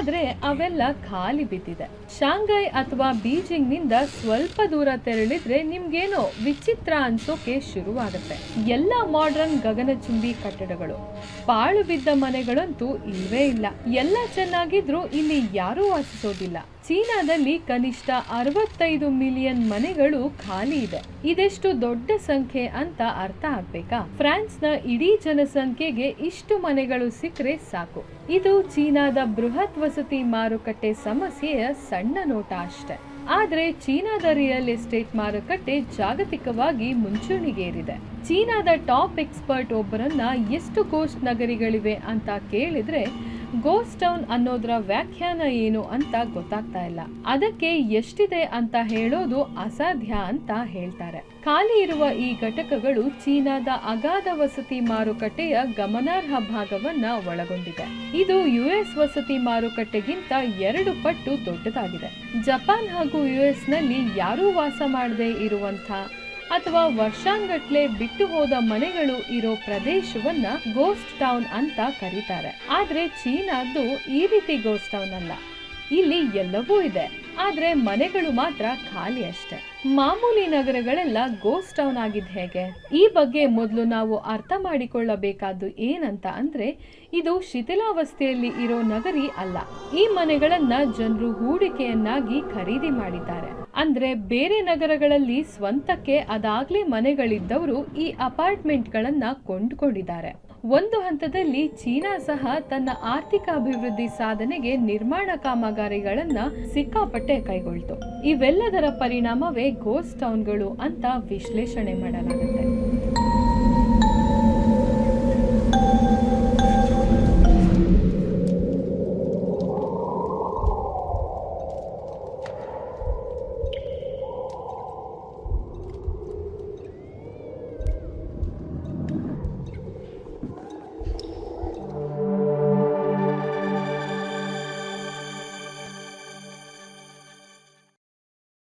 ಆದ್ರೆ ಅವೆಲ್ಲ ಖಾಲಿ ಬಿದ್ದಿದೆ. ಶಾಂಘೈ ಅಥವಾ ಬೀಜಿಂಗ್ನಿಂದ ಸ್ವಲ್ಪ ದೂರ ತೆರಳಿದ್ರೆ ನಿಮ್ಗೇನೋ ವಿಚಿತ್ರ ಅನ್ಸೋಕೆ ಶುರುವಾಗುತ್ತೆ. ಎಲ್ಲ ಮಾಡರ್ನ್ ಗಗನಚುಂಬಿ ಕಟ್ಟಡಗಳು. ಪಾಳು ಬಿದ್ದ ಮನೆಗಳಂತೂ ಇಲ್ವೇ ಇಲ್ಲ. ಎಲ್ಲ ಚೆನ್ನಾಗಿದ್ರೂ ಇಲ್ಲಿ ಯಾರೂ ವಾಸಿಸೋದಿಲ್ಲ. ಚೀನಾದಲ್ಲಿ ಕನಿಷ್ಠ ಅರವತ್ತೈದು ಮಿಲಿಯನ್ ಮನೆಗಳು ಖಾಲಿ ಇದೆ. ಇದೆಷ್ಟು ದೊಡ್ಡ ಸಂಖ್ಯೆ ಅಂತ ಅರ್ಥ ಆಗ್ಬೇಕಾ? ಫ್ರಾನ್ಸ್ನ ಇಡೀ ಜನಸಂಖ್ಯೆಗೆ ಇಷ್ಟು ಮನೆಗಳು ಸಿಕ್ಕರೆ ಸಾಕು. ಇದು ಚೀನಾದ ಬೃಹತ್ ವಸತಿ ಮಾರುಕಟ್ಟೆ ಸಮಸ್ಯೆಯ ಸಣ್ಣ ನೋಟ ಅಷ್ಟೆ. ಆದ್ರೆ ಚೀನಾದ ರಿಯಲ್ ಎಸ್ಟೇಟ್ ಮಾರುಕಟ್ಟೆ ಜಾಗತಿಕವಾಗಿ ಮುಂಚೂಣಿಗೇರಿದೆ. ಚೀನಾದ ಟಾಪ್ ಎಕ್ಸ್ಪರ್ಟ್ ಒಬ್ಬರನ್ನ ಎಷ್ಟು ಕೋಸ್ಟ್ ನಗರಿಗಳಿವೆ ಅಂತ ಕೇಳಿದ್ರೆ ಗೋಸ್ಟ್ ಟೌನ್ ಅನ್ನೋದ್ರ ವ್ಯಾಖ್ಯಾನ ಏನು ಅಂತ ಗೊತ್ತಾಗ್ತಾ ಇಲ್ಲ. ಅದಕ್ಕೆ ಎಷ್ಟಿದೆ ಅಂತ ಹೇಳೋದು ಅಸಾಧ್ಯ ಅಂತ ಹೇಳ್ತಾರೆ. ಖಾಲಿ ಇರುವ ಈ ಘಟಕಗಳು ಚೀನಾದ ಅಗಾಧ ವಸತಿ ಮಾರುಕಟ್ಟೆಯ ಗಮನಾರ್ಹ ಭಾಗವನ್ನ ಒಳಗೊಂಡಿದೆ. ಇದು ಯುಎಸ್ ವಸತಿ ಮಾರುಕಟ್ಟೆಗಿಂತ ಎರಡು ಪಟ್ಟು ದೊಡ್ಡದಾಗಿದೆ. ಜಪಾನ್ ಹಾಗೂ ಯುಎಸ್ನಲ್ಲಿ ಯಾರೂ ವಾಸ ಮಾಡದೇ ಇರುವಂತ ಅಥವಾ ವರ್ಷಾಂಗಟ್ಲೆ ಬಿಟ್ಟು ಹೋದ ಮನೆಗಳು ಇರೋ ಪ್ರದೇಶವನ್ನ ಗೋಸ್ಟ್ ಟೌನ್ ಅಂತ ಕರೀತಾರೆ. ಆದ್ರೆ ಚೀನಾದ್ದು ಈ ರೀತಿ ಗೋಸ್ಟ್ ಟೌನ್ ಅಲ್ಲ. ಇಲ್ಲಿ ಎಲ್ಲವೂ ಇದೆ. ಆದ್ರೆ ಮನೆಗಳು ಮಾತ್ರ ಖಾಲಿ ಅಷ್ಟೆ. ಮಾಮೂಲಿ ನಗರಗಳೆಲ್ಲ ಗೋಸ್ಟ್ ಟೌನ್ ಆಗಿದ್ ಹೇಗೆ? ಈ ಬಗ್ಗೆ ಮೊದಲು ನಾವು ಅರ್ಥ ಮಾಡಿಕೊಳ್ಳಬೇಕಾದ್ದು ಏನಂತ ಅಂದ್ರೆ, ಇದು ಶಿಥಿಲಾವಸ್ಥೆಯಲ್ಲಿ ಇರೋ ನಗರಿ ಅಲ್ಲ. ಈ ಮನೆಗಳನ್ನ ಜನರು ಹೂಡಿಕೆಯನ್ನಾಗಿ ಖರೀದಿ ಮಾಡಿದ್ದಾರೆ. ಅಂದ್ರೆ ಬೇರೆ ನಗರಗಳಲ್ಲಿ ಸ್ವಂತಕ್ಕೆ ಅದಾಗಲೇ ಮನೆಗಳಿದ್ದವರು ಈ ಅಪಾರ್ಟ್ಮೆಂಟ್ಗಳನ್ನು ಕೊಂಡುಕೊಂಡಿದ್ದಾರೆ. ಒಂದು ಹಂತದಲ್ಲಿ ಚೀನಾ ಸಹ ತನ್ನ ಆರ್ಥಿಕ ಅಭಿವೃದ್ಧಿ ಸಾಧನೆಗೆ ನಿರ್ಮಾಣ ಕಾಮಗಾರಿಗಳನ್ನ ಸಿಕ್ಕಾಪಟ್ಟೆ ಕೈಗೊಳ್ತು. ಇವೆಲ್ಲದರ ಪರಿಣಾಮವೇ ಗೋಸ್ಟ್ ಟೌನ್ಗಳು ಅಂತ ವಿಶ್ಲೇಷಣೆ ಮಾಡಲಾಗುತ್ತೆ.